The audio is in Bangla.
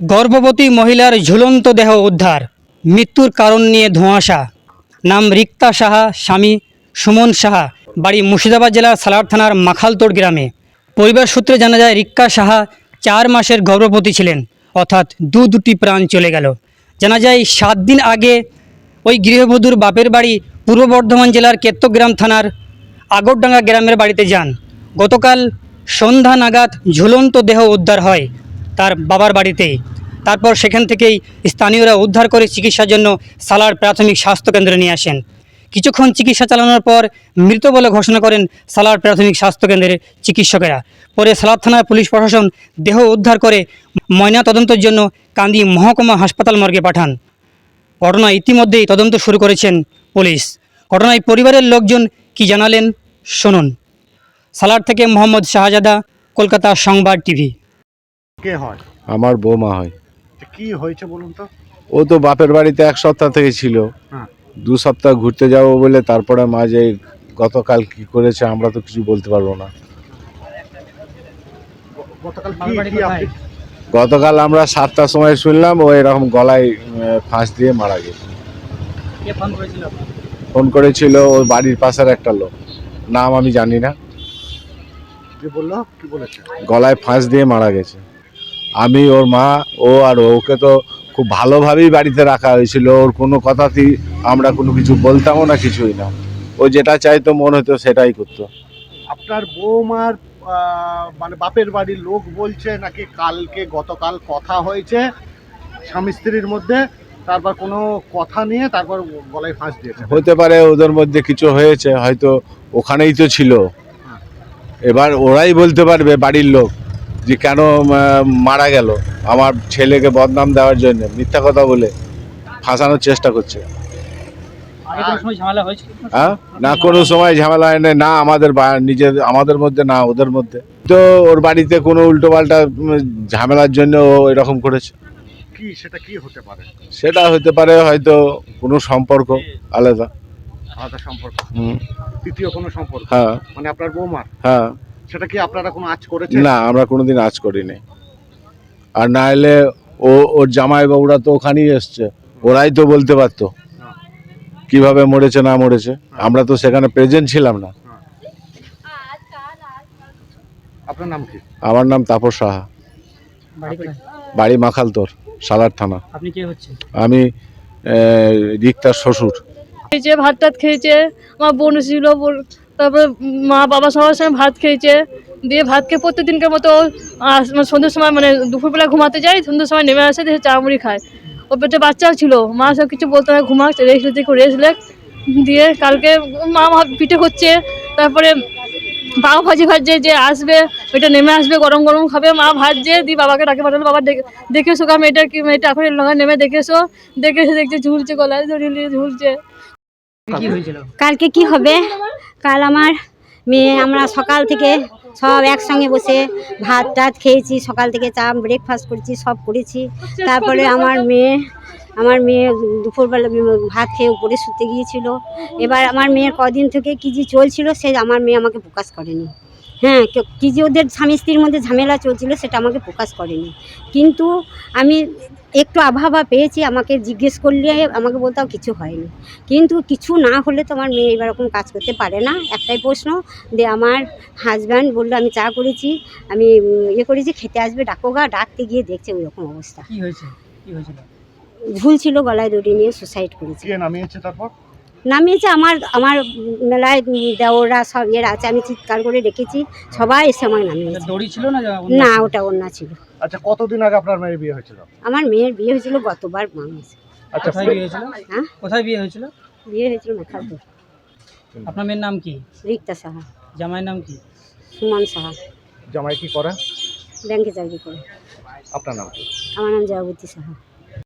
গর্ভবতী মহিলার ঝুলন্ত দেহ উদ্ধার। মৃত্যুর কারণ নিয়ে ধোঁয়াশা। নাম রিক্তা সাহা, স্বামী সুমন সাহা। বাড়ি মুর্শিদাবাদ জেলার সালার থানার মাখালতোড় গ্রামে। পরিবার সূত্রে জানা যায় রিক্কা সাহা চার মাসের গর্ভবতী ছিলেন, অর্থাৎ দু দুটি প্রাণ চলে গেল। জানা যায়, সাত দিন আগে ওই গৃহবধূর বাপের বাড়ি পূর্ব বর্ধমান জেলার কেত্তগ্রাম থানার আগরডাঙ্গা গ্রামের বাড়িতে যান। গতকাল সন্ধ্যা নাগাদ ঝুলন্ত দেহ উদ্ধার হয়। তার বাবার বাড়িতেই তারপর সেখান থেকেই স্থানীয়রা উদ্ধার করে চিকিৎসার জন্য সালার প্রাথমিক স্বাস্থ্যকেন্দ্রে নিয়ে আসেন। কিছুক্ষণ চিকিৎসা চালানোর পর মৃত বলে ঘোষণা করেন সালার প্রাথমিক স্বাস্থ্যকেন্দ্রের চিকিৎসকেরা। পরে সালার থানার পুলিশ প্রশাসন দেহ উদ্ধার করে ময়না তদন্তের জন্য কান্দি মহকুমা হাসপাতাল মর্গে পাঠান। ঘটনা ইতিমধ্যেই তদন্ত শুরু করেছেন পুলিশ। ঘটনায় পরিবারের লোকজন কি জানালেন শুনুন। সালার থেকে মোহাম্মদ শাহজাদা, কলকাতা সংবাদ টিভি। কে হয়? আমার বৌমা হয়। কি হয়েছে বলুন তো? ও তো বাপের বাড়িতে এক সপ্তাহ থেকে ছিল। হ্যাঁ। দু সপ্তাহ ঘুরতে যাব বলে তারপরে মাঝে গতকাল কি করেছে আমরা তো কিছু বলতে পারব না। গতকাল আমরা সাতটার সময় শুনলাম ও এরকম গলায় ফাঁস দিয়ে মারা গেছে। ফোন করেছিল? ওর বাড়ির পাশের একটা লোক। নাম আমি জানি না। যে বলল? কি বলেছে? গলায় ফাঁস দিয়ে মারা গেছে। আমি ওর মা ও আর ওকে তো খুব ভালোভাবেই বাড়িতে রাখা হয়েছিল। ওর কোনো কথাতেই আমরা কোনো কিছু বলতামও না কিছুই না। ও যেটা চাইতো মন হতো সেটাই করতো। আপনার বৌমার মানে বাপের বাড়ির লোক বলছে নাকি কালকে গতকাল কথা হয়েছে স্বামী স্ত্রীর মধ্যে তারপর কোনো কথা নিয়ে তারপর গলায় ফাঁস দিয়েছে। হতে পারে ওদের মধ্যে কিছু হয়েছে হয়তো ওখানেই তো ছিল। এবার ওরাই বলতে পারবে বাড়ির লোক। যে কেন মারা গেল আমার ছেলেকে বদনাম দেওয়ার জন্য মিথ্যা কথা বলে ফাঁসানোর চেষ্টা করছে। হ্যাঁ? না কোনো সময় ঝামেলা হয় না না আমাদের নিজের আমাদের মধ্যে না ওদের মধ্যে। তো ওর বাড়িতে কোনো উল্টো পাল্টা ঝামেলার জন্য ও এরকম করেছে। সেটা কি হতে পারে? সেটা হতে পারে হয়তো কোনো সম্পর্ক আলাদা। আলাদা সম্পর্ক। হুম, তৃতীয় কোনো সম্পর্ক? হ্যাঁ। মানে আপনার বৌমার? হ্যাঁ। সেটা কি আপনারা কোনো আজ করেছেন? না আমরা কোনোদিন আজ করিনি। আর না এলে ও ওর জামাই বাবুরা তো ওখানেই এসছে। ওরাই তো বলতে পারতো কীভাবে মরেছে না মরেছে। আমরা তো সেখানে প্রেজেন্ট ছিলাম না। আপনার নাম কি? আমার নাম তাপস সাহা। বাড়ি মাখালতোর সালার থানা। আপনি কে হচ্ছে আমি রিক্তার শ্বশুর। খেয়েছে ভাত টাত খেয়েছে আমার বোন ছিল তারপরে মা বাবা সবার সঙ্গে ভাত খেয়েছে। দিয়ে ভাত খেয়ে প্রত্যেকদিনকার মতো আস- মানে সন্ধ্যের সময় মানে দুপুরবেলা ঘুমাতে যায় সন্ধ্যের সময় নেমে আসে দিয়ে চা মুড়ি খায়। ও পেটে বাচ্চাও ছিল মা সব কিছু বলতে হয় ঘুমাক রেস্ট নিতে রেস্ট লেক দিয়ে কালকে মা পিঠে করছে তারপরে বাবা ভাজি ভাজছে যে আসবে ওইটা নেমে আসবে গরম গরম খাবে মা ভাজছে দিয়ে বাবাকে ডাকে পাঠালো বাবা দেখে দেখে এসো গা মেয়েটার কি মেয়েটা এখন লগা নেমে দেখে এসো। দেখে এসে দেখছে ঝুলছে গলায় ঝুলছে। কি হয়েছিল? কালকে কি হবে? কাল আমার মেয়ে, আমরা সকাল থেকে সব একসঙ্গে বসে ভাত টাত খেয়েছি, সকাল থেকে চা ব্রেকফাস্ট করেছি, সব করেছি। তারপরে আমার মেয়ে আমার মেয়ে দুপুরবেলা ভাত খেয়ে উপরে শুতে গিয়েছিল। এবার আমার মেয়ের কদিন থেকে কী যে চলছিল, সে আমার মেয়ে আমাকে প্রকাশ করেনি। হ্যাঁ কে- যে ওদের স্বামী স্ত্রীর মধ্যে ঝামেলা চলছিল, সেটা আমাকে প্রকাশ করেনি। কিন্তু আমি একটু আভাবা পেয়েছি আমাকে জিজ্ঞেস করলে আমাকে বলতাম কিছু হয়নি। কিন্তু কিছু না হলে তো আমার মেয়ে এরকম কাজ করতে পারে না। একটাই প্রশ্ন যে আমার হাজব্যান্ড বলল আমি চা করেছি আমি ইয়ে করেছি খেতে আসবে ডাকো গা ডাকতে গিয়ে দেখছে ওই রকম অবস্থা। ভুল হয়েছে? কি হয়েছিল? ঝুলছিল গলায় দড়ি নিয়ে সুসাইড করেছি। নামিয়েছে তারপর? নামিয়েছে আমার আমার মেলায় দেওরা সব ইয়েরা আছে আমি চিৎকার করে রেখেছি সবাই এসে আমার নামিয়েছে। দড়ি ছিল না না ওটা অন্য ছিল। আচ্ছা কতদিন আগে আপনার মেয়ের বিয়ে হয়েছিল? আমার মেয়ের বিয়ে হয়েছিল গতবার মানুষ আচ্ছা কোথায় বিয়ে হয়েছিল? হ্যাঁ? কোথায় বিয়ে হয়েছিল? বিয়ে হয়েছিল মেখালপুর। আপনার মেয়ের নাম কি? রিক্তা সাহা। জামাইয়ের নাম কি? সুমন সাহা। জামাই কি করে? ব্যাংকে চাকরি করে। আপনার নাম কি? আমার নাম জয়াবতী সাহা।